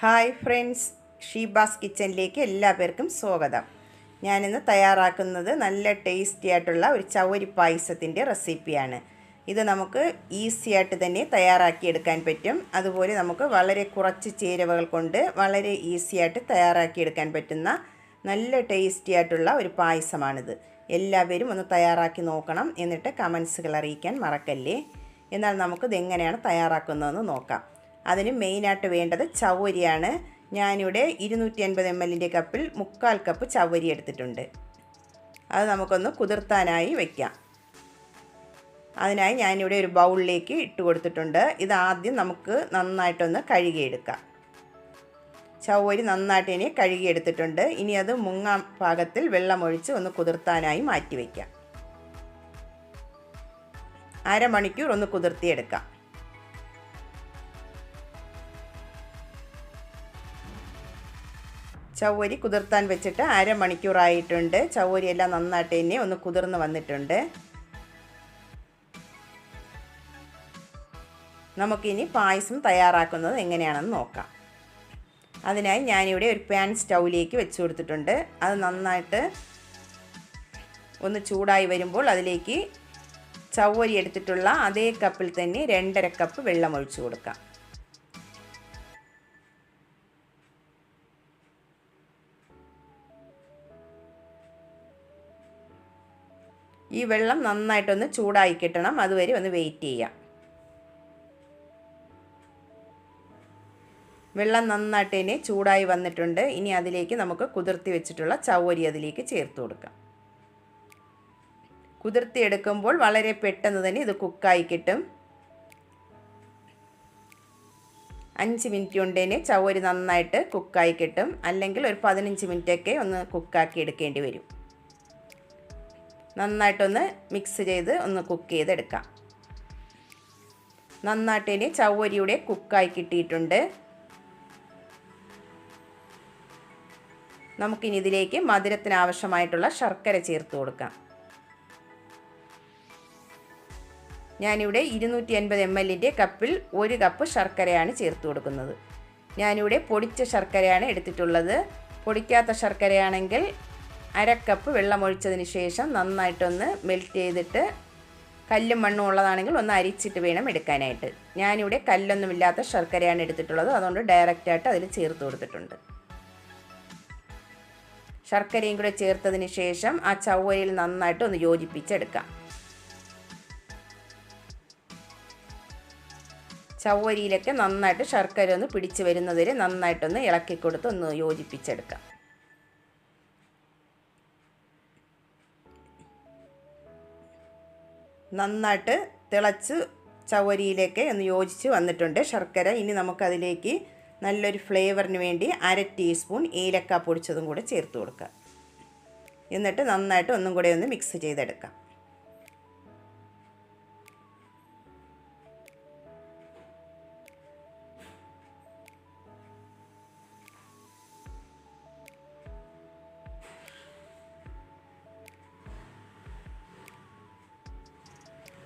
Hi friends Sheeba's കിച്ചണിലേക്ക് എല്ലാവർക്കും സ്വാഗതം. ഞാനിന്ന് തയ്യാറാക്കുന്നത് നല്ല ടേസ്റ്റി ആയിട്ടുള്ള ഒരു ചവരി പായസത്തിന്റെ റെസിപ്പിയാണ്. ഇത് നമുക്ക് ഈസി ആയിട്ട് തന്നെ തയ്യാറാക്കിയെടുക്കാൻ പറ്റും. അതുപോലെ നമുക്ക് വളരെ കുറച്ച് ചേരുവകൾ കൊണ്ട് വളരെ ഈസി ആയിട്ട് തയ്യാറാക്കിയെടുക്കാൻ പറ്റുന്ന നല്ല ടേസ്റ്റി ആയിട്ടുള്ള ഒരു പായസമാണിത്. എല്ലാവരും ഒന്ന് തയ്യാറാക്കി നോക്കണം എന്നിട്ട് കമൻസുകൾ അറിയിക്കാൻ മറക്കല്ലേ. എന്നാൽ നമുക്കിത് എങ്ങനെയാണ് തയ്യാറാക്കുന്നതെന്ന് നോക്കാം. അതിന് മെയിനായിട്ട് വേണ്ടത് ചവ്വരിയാണ്. ഞാനിവിടെ ഇരുന്നൂറ്റി അൻപത് എം എല്ലിന്റെ കപ്പിൽ മുക്കാൽ കപ്പ് ചവ്വരി എടുത്തിട്ടുണ്ട്. അത് നമുക്കൊന്ന് കുതിർത്താനായി വയ്ക്കാം അതിനായി ഞാനിവിടെ ഒരു ബൗളിലേക്ക് ഇട്ട് കൊടുത്തിട്ടുണ്ട്. ഇത് ആദ്യം നമുക്ക് നന്നായിട്ടൊന്ന് കഴുകിയെടുക്കാം. ചവ്വരി നന്നായിട്ട് ഇനി കഴുകിയെടുത്തിട്ടുണ്ട്. ഇനി അത് മുങ്ങാൻ പാകത്തിൽ വെള്ളമൊഴിച്ച് ഒന്ന് കുതിർത്താനായി മാറ്റി വയ്ക്കാം അരമണിക്കൂർ ഒന്ന് കുതിർത്തിയെടുക്കാം. ചവ്വരി കുതിർത്താൻ വെച്ചിട്ട് അരമണിക്കൂറായിട്ടുണ്ട്. ചവ്വരി എല്ലാം നന്നായിട്ട് തന്നെ ഒന്ന് കുതിർന്ന് വന്നിട്ടുണ്ട്. നമുക്കിനി പായസം തയ്യാറാക്കുന്നത് എങ്ങനെയാണെന്ന് നോക്കാം. അതിനായി ഞാനിവിടെ ഒരു പാൻ സ്റ്റൗവിലേക്ക് വെച്ച് കൊടുത്തിട്ടുണ്ട്. അത് നന്നായിട്ട് ഒന്ന് ചൂടായി വരുമ്പോൾ അതിലേക്ക് ചവ്വരി എടുത്തിട്ടുള്ള അതേ കപ്പിൽ തന്നെ രണ്ടര കപ്പ് വെള്ളം ഒഴിച്ചു കൊടുക്കാം. ഈ വെള്ളം നന്നായിട്ടൊന്ന് ചൂടായി കിട്ടണം. അതുവരെ ഒന്ന് വെയിറ്റ് ചെയ്യാം. വെള്ളം നന്നായിട്ട് ഇനി ചൂടായി വന്നിട്ടുണ്ട്. ഇനി അതിലേക്ക് നമുക്ക് കുതിർത്തി വെച്ചിട്ടുള്ള ചവ്വരി അതിലേക്ക് ചേർത്ത് കൊടുക്കാം. കുതിർത്തി എടുക്കുമ്പോൾ വളരെ പെട്ടെന്ന് തന്നെ ഇത് കുക്കായി കിട്ടും. അഞ്ച് മിനിറ്റ് കൊണ്ട് തന്നെ ചവ്വരി നന്നായിട്ട് കുക്കായി കിട്ടും. അല്ലെങ്കിൽ ഒരു പതിനഞ്ച് മിനിറ്റൊക്കെ ഒന്ന് കുക്കാക്കി എടുക്കേണ്ടി വരും. നന്നായിട്ടൊന്ന് മിക്സ് ചെയ്ത് ഒന്ന് കുക്ക് ചെയ്തെടുക്കാം. നന്നായിട്ട് ഇനി ചവ്വരിയുടെ കുക്കായി കിട്ടിയിട്ടുണ്ട്. നമുക്കിനി ഇതിലേക്ക് മധുരത്തിന് ആവശ്യമായിട്ടുള്ള ശർക്കര ചേർത്ത് കൊടുക്കാം. ഞാനിവിടെ ഇരുന്നൂറ്റി അൻപത് എം എല്ലിന്റെ കപ്പിൽ ഒരു കപ്പ് ശർക്കരയാണ് ചേർത്ത് കൊടുക്കുന്നത്. ഞാനിവിടെ പൊടിച്ച ശർക്കരയാണ് എടുത്തിട്ടുള്ളത്. പൊടിക്കാത്ത ശർക്കരയാണെങ്കിൽ അര കപ്പ് വെള്ളം ഒഴിച്ചതിന് ശേഷം നന്നായിട്ടൊന്ന് മെൽറ്റ് ചെയ്തിട്ട് കല്ലും മണ്ണും ഉള്ളതാണെങ്കിൽ ഒന്ന് അരിച്ചിട്ട് വേണം എടുക്കാനായിട്ട്. ഞാനിവിടെ കല്ലൊന്നുമില്ലാത്ത ശർക്കരയാണ് എടുത്തിട്ടുള്ളത്. അതുകൊണ്ട് ഡയറക്റ്റായിട്ട് അതിൽ ചേർത്ത് കൊടുത്തിട്ടുണ്ട്. ശർക്കരയും കൂടെ ചേർത്തതിന് ശേഷം ആ ചവ്വരിയിൽ നന്നായിട്ട് ഒന്ന് യോജിപ്പിച്ചെടുക്കാം. ചവ്വരിയിലൊക്കെ നന്നായിട്ട് ശർക്കര ഒന്ന് പിടിച്ചു വരുന്നതിൽ നന്നായിട്ടൊന്ന് ഇളക്കി കൊടുത്ത് ഒന്ന് യോജിപ്പിച്ചെടുക്കാം. നന്നായിട്ട് തിളച്ച് ചവരിയിലേക്ക് ഒന്ന് യോജിച്ച് വന്നിട്ടുണ്ട് ശർക്കര. ഇനി നമുക്കതിലേക്ക് നല്ലൊരു ഫ്ലേവറിന് വേണ്ടി അര ടീസ്പൂൺ ഏലക്ക പൊടിച്ചതും കൂടെ ചേർത്ത് കൊടുക്കുക. എന്നിട്ട് നന്നായിട്ട് ഒന്നും കൂടെ ഒന്ന് മിക്സ് ചെയ്തെടുക്കാം.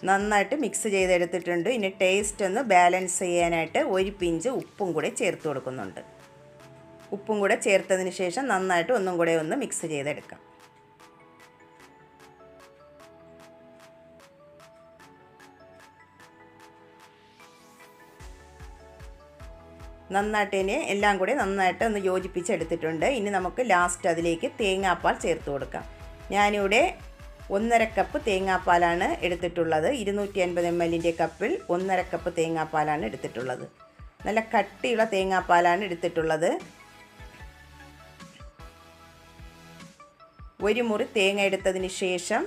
നന്നായിട്ട് മിക്സ് ചെയ്തെടുത്തിട്ടുണ്ട്. ഇനി ടേസ്റ്റ് ഒന്ന് ബാലൻസ് ചെയ്യാനായിട്ട് ഒരു പിഞ്ച് ഉപ്പും കൂടെ ചേർത്ത് കൊടുക്കുന്നുണ്ട്. ഉപ്പും കൂടെ ചേർത്തതിന് ശേഷം നന്നായിട്ട് ഒന്നും കൂടെ ഒന്ന് മിക്സ് ചെയ്തെടുക്കാം. നന്നായിട്ട് ഇനി എല്ലാം കൂടെ നന്നായിട്ട് ഒന്ന് യോജിപ്പിച്ചെടുത്തിട്ടുണ്ട്. ഇനി നമുക്ക് ലാസ്റ്റ് അതിലേക്ക് തേങ്ങാപ്പാൽ ചേർത്ത് കൊടുക്കാം. ഞാനിവിടെ ഒന്നര കപ്പ് തേങ്ങാപ്പാലാണ് എടുത്തിട്ടുള്ളത്. ഇരുന്നൂറ്റി അൻപത് എം എല്ലിന്റെ കപ്പിൽ ഒന്നര കപ്പ് തേങ്ങാപ്പാലാണ് എടുത്തിട്ടുള്ളത്. നല്ല കട്ടിയുള്ള തേങ്ങാപ്പാലാണ് എടുത്തിട്ടുള്ളത്. ഒരു മുറി തേങ്ങ എടുത്തതിന് ശേഷം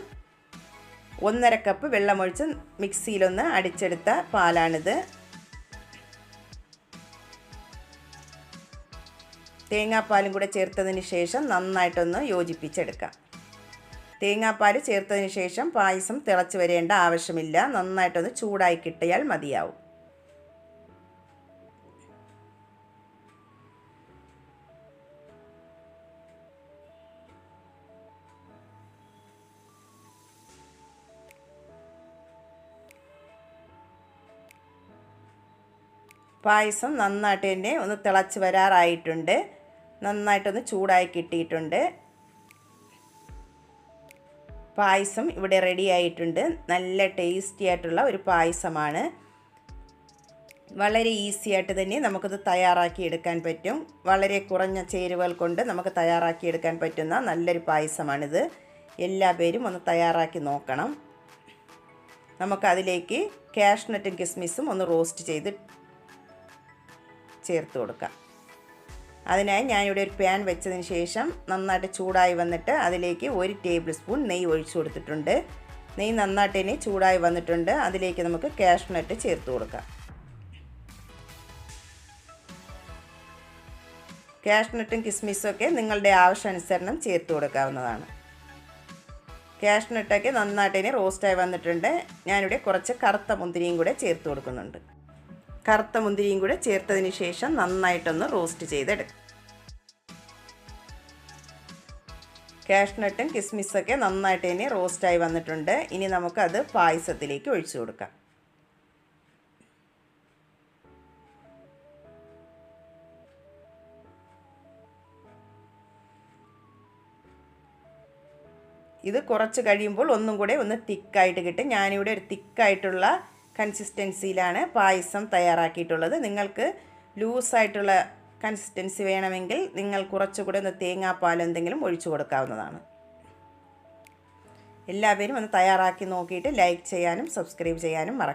ഒന്നര കപ്പ് വെള്ളമൊഴിച്ച് മിക്സിയിലൊന്ന് അടിച്ചെടുത്ത പാലാണിത്. തേങ്ങാപ്പാലും കൂടെ ചേർത്തതിന് ശേഷം നന്നായിട്ടൊന്ന് യോജിപ്പിച്ചെടുക്കാം. തേങ്ങാപ്പാൽ ചേർത്തതിന് ശേഷം പായസം തിളച്ച് വരേണ്ട ആവശ്യമില്ല. നന്നായിട്ടൊന്ന് ചൂടായി കിട്ടിയാൽ മതിയാവും. പായസം നന്നായിട്ട് തന്നെ ഒന്ന് തിളച്ച് വരാറായിട്ടുണ്ട്. നന്നായിട്ടൊന്ന് ചൂടായി കിട്ടിയിട്ടുണ്ട്. പായസം ഇവിടെ റെഡി ആയിട്ടുണ്ട്. നല്ല ടേസ്റ്റി ആയിട്ടുള്ള ഒരു പായസമാണ്. വളരെ ഈസി ആയിട്ട് തന്നെ നമുക്കത് തയ്യാറാക്കി എടുക്കാൻ പറ്റും. വളരെ കുറഞ്ഞ ചേരുവകൾ കൊണ്ട് നമുക്ക് തയ്യാറാക്കി എടുക്കാൻ പറ്റുന്ന നല്ലൊരു പായസമാണിത്. എല്ലാ പേരും ഒന്ന് തയ്യാറാക്കി നോക്കണം. നമുക്കതിലേക്ക് കാഷ്നട്ടും കിസ്മിസും ഒന്ന് റോസ്റ്റ് ചെയ്ത് ചേർത്ത് കൊടുക്കാം. അതിനായി ഞാനിവിടെ ഒരു പാൻ വെച്ചതിന് ശേഷം നന്നായിട്ട് ചൂടായി വന്നിട്ട് അതിലേക്ക് ഒരു ടേബിൾ സ്പൂൺ നെയ്യ് ഒഴിച്ചു കൊടുത്തിട്ടുണ്ട്. നെയ്യ് നന്നായിട്ട് ഇനി ചൂടായി വന്നിട്ടുണ്ട്. അതിലേക്ക് നമുക്ക് കാഷ്നട്ട് ചേർത്ത് കൊടുക്കാം. കാഷ്നട്ടും കിസ്മിസും ഒക്കെ നിങ്ങളുടെ ആവശ്യാനുസരണം ചേർത്ത് കൊടുക്കാവുന്നതാണ്. കാഷ്നട്ടൊക്കെ നന്നായിട്ട് ഇനി റോസ്റ്റായി വന്നിട്ടുണ്ട്. ഞാനിവിടെ കുറച്ച് കറുത്ത മുന്തിരിയും കൂടെ ചേർത്ത് കൊടുക്കുന്നുണ്ട്. കറുത്ത മുന്തിരിയും കൂടെ ചേർത്തതിന് ശേഷം നന്നായിട്ടൊന്ന് റോസ്റ്റ് ചെയ്തെടുക്കും. കാഷ്നട്ടും കിസ്മിസൊക്കെ നന്നായിട്ട് തന്നെ റോസ്റ്റായി വന്നിട്ടുണ്ട്. ഇനി നമുക്കത് പായസത്തിലേക്ക് ഒഴിച്ചു കൊടുക്കാം. ഇത് കുറച്ച് കഴിയുമ്പോൾ ഒന്നും കൂടെ ഒന്ന് തിക്കായിട്ട് കിട്ടും. ഞാനിവിടെ ഒരു തിക്കായിട്ടുള്ള കൺസിസ്റ്റൻസിയിലാണ് പായസം തയ്യാറാക്കിയിട്ടുള്ളത്. നിങ്ങൾക്ക് ലൂസായിട്ടുള്ള കൺസിസ്റ്റൻസി വേണമെങ്കിൽ നിങ്ങൾ കുറച്ചുകൂടെ ഒന്ന് തേങ്ങാപ്പാൽ എന്തെങ്കിലും ഒഴിച്ചു കൊടുക്കാവുന്നതാണ്. എല്ലാവരും ഒന്ന് തയ്യാറാക്കി നോക്കിയിട്ട് ലൈക്ക് ചെയ്യാനും സബ്സ്ക്രൈബ് ചെയ്യാനും മറക്കും